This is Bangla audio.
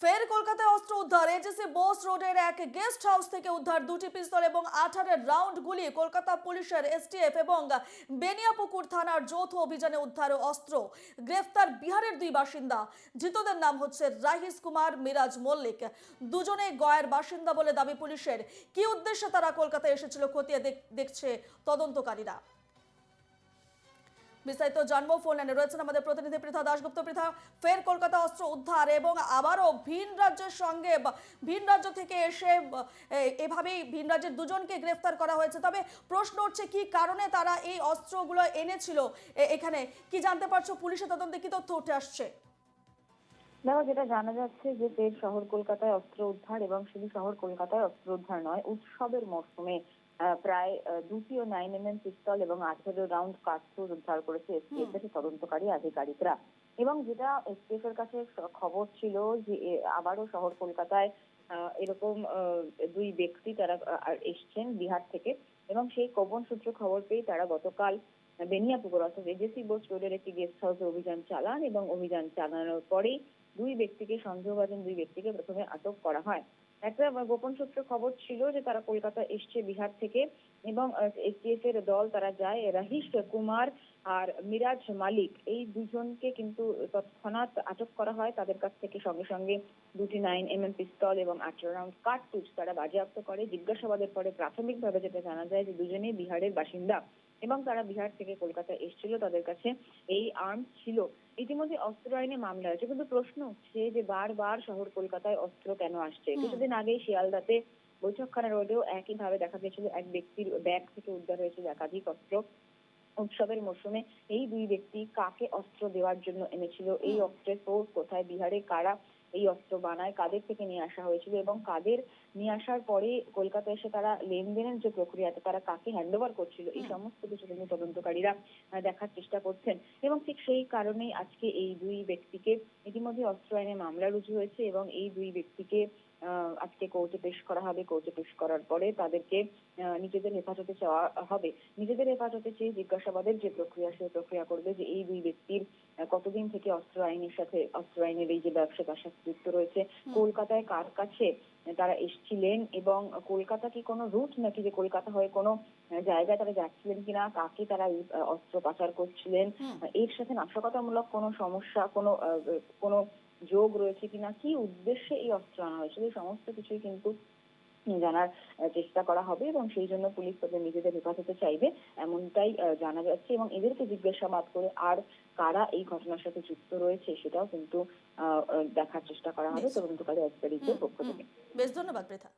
ফের কলকাতায় অস্ত্র উদ্ধার। এজেসি বোস রোডের এক গেস্ট হাউস থেকে উদ্ধার দুটি পিস্তল এবং আঠারের রাউন্ড গুলি কলকাতা পুলিশের এসটিএফ এবং বেনিয়াপুকুর থানার যৌথ অভিযানে উদ্ধার অস্ত্র। গ্রেফতার বিহারের দুই বাসিন্দা। ধৃতদের নাম হচ্ছে রাহিস কুমার, মিরাজ মল্লিক। দুজনে গয়ের বাসিন্দা বলে দাবি পুলিশের। কি উদ্দেশ্যে তারা কলকাতায় এসেছিল খতিয়ে দেখ- দেখছে তদন্তকারীরা। বিস্তারিত জানব ফোন লাইনে রয়েছেন আমাদের প্রতিনিধি পৃথা দাশগুপ্ত পৃথা, ফের কলকাতা অস্ত্র উদ্ধার এবং আবারও ভিন রাজ্যের সঙ্গে ভিন রাজ্য থেকে এসে এভাবেই ভিন রাজ্যের দুজনকে গ্রেফতার করা হয়েছে। তবে প্রশ্ন উঠছে কি কারণে তারা এই অস্ত্রগুলো এনেছিল? এখানে কি জানতে পারছ? পুলিশের তদন্তে কি তথ্য উঠে আসছে? দেখো যেটা জানা যাচ্ছে যে ফের শহর কলকাতায় অস্ত্র উদ্ধার এবং শুধু শহর কলকাতায় অস্ত্র উদ্ধার নয় উৎসবের মরশুমে প্রায় আহ, দুটিও নাইন এম এম পিস্তল এবং আঠেরো রাউন্ড কার্তুজ উদ্ধার করেছে এসটিএফ এর তদন্তকারী আধিকারিকরা। এবং যেটা এসটিএফ এর কাছে খবর ছিল যে আবারও শহর কলকাতায় আহ, এরকম দুই ব্যক্তি তারা এসছেন বিহার থেকে এবং সেই গোপন সূত্র খবর পেয়ে তারা গতকাল বেনিয়াপুকুর অর্থাৎ এজেসি বোস রোডের একটি গেস্ট হাউসে অভিযান চালান এবং অভিযান চালানোর পরেই দুই ব্যক্তিকে সন্দেহভাজন দুই ব্যক্তিকে প্রথমে আটক করা হয়। একটা গোপন সূত্রে খবর ছিল যে তারা কলকাতা এসছে বিহার থেকে এবং এসটিএফ এর দল তারা যায় রাহিস কুমার আর মিরাজ মালিক। এই দুজনকে কিন্তু তৎক্ষণাৎ আটক করা হয়। তাদের কাছ থেকে সঙ্গে সঙ্গে দুটি নাইন এম এম পিস্তল এবং আঠারো রাউন্ড কার্তুজ তারা বাজেয়াপ্ত করে। জিজ্ঞাসাবাদের পরে প্রাথমিকভাবে যেটা জানা যায় যে দুজনেই বিহারের বাসিন্দা। এবং তারা বিহার থেকে কলকাতা এসেছিল তাদের কাছে এই আর্ম ছিল। ইতিমধ্যে অস্ত্র আইনে মামলা হয়েছে কিন্তু প্রশ্ন উঠছে যে বারবার শহর কলকাতায় অস্ত্র কেন আসছে? কিছুদিন আগে শিয়ালদাতে বৈঠকখানা রোডেও একই ভাবে দেখা গেছিল এক ব্যক্তির ব্যাগ থেকে উদ্ধার হয়েছিল একাধিক অস্ত্র। উৎসবের মরশুমে এই দুই ব্যক্তি কাকে অস্ত্র দেওয়ার জন্য এনেছিল? এই অস্ত্রের কোথায়? বিহারে কারা এই অস্ত্র বানায় কাদের থেকে নিয়ে আসা হয়েছিল এবং কাদের নিয়ে আসার পরে কলকাতা এসে তারা লেনদেনের যে প্রক্রিয়াতে তারা কাকে হ্যান্ড ওভার করছিল এই সমস্ত কিছু কিন্তু তদন্তকারীরা দেখার চেষ্টা করছেন। এবং ঠিক সেই কারণেই আজকে এই দুই ব্যক্তিকে ইতিমধ্যে অস্ত্র আইনে মামলা রুজু হয়েছে এবং এই দুই ব্যক্তিকে আজকে কোর্টে পেশ করা হবে কোর্টে পেশ করার পরে তাদেরকে নিজেদের হেফাজতে চাওয়া হবে। নিজেদের হেফাজতে চেয়ে জিজ্ঞাসাবাদের যে প্রক্রিয়া সেই প্রক্রিয়া করবে যে এই দুই ব্যক্তির কতদিন থেকে অস্ত্র আইনের সাথে অস্ত্র আইনের এই যে ব্যবসা তার সাথে যুক্ত রয়েছে কলকাতায় কার কাছে তারা এসেছিলেন এবং কলকাতা কি কোনো রুট নাকি যে কলকাতা হয়ে কোনো জায়গায় তারা যাচ্ছিলেন কিনা কাকে তারা এই, অস্ত্র পাচার করছিলেন এর সাথে নাশকতামূলক কোনো সমস্যা কোনো আহ, কোনো যোগ রয়েছে কিনা কি উদ্দেশ্যে এই অস্ত্র আনা হয়েছিল এই সমস্ত কিছুই কিন্তু জানার চেষ্টা করা হবে এবং সেই জন্য পুলিশ তাদের নিজেদের হেফাজতে চাইবে এমনটাই জানা যাচ্ছে এবং এদেরকে জিজ্ঞাসাবাদ করে আর কারা এই ঘটনার সাথে যুক্ত রয়েছে সেটাও কিন্তু দেখার চেষ্টা করা হবে। তদন্তকারী আধিকারিকদের পক্ষ থেকে। বেশ ধন্যবাদ পৃথা।